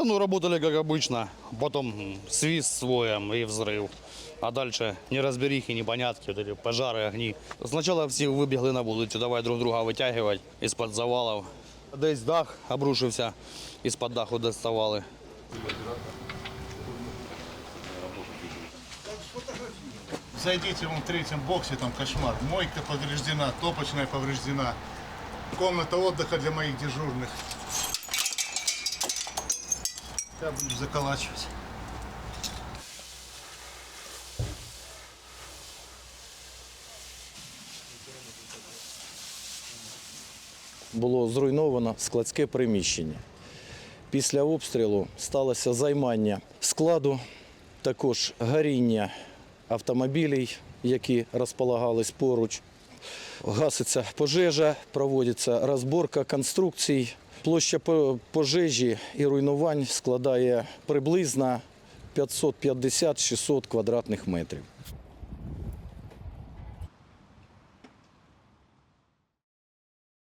Да ну, работали как обычно. Потом м, свист с воем и взрыв. А дальше неразберихи, непонятки, вот эти пожары, огни. Сначала всі вибігли на вулицю, давай друг друга витягувати із-під завалів. Десь дах обрушився, із-під даху доставали. Зайдите вон в третьем боксе, там кошмар. Мойка повреждена, топочная повреждена. Комната отдыха для моих дежурных. Я буду заколачивать. було зруйновано складське приміщення. Після обстрілу сталося займання складу, також горіння автомобілів, які розполагались поруч. Гаситься пожежа, проводиться розборка конструкцій. Площа по- пожежі і руйнувань складає приблизно 550-600 квадратних метрів.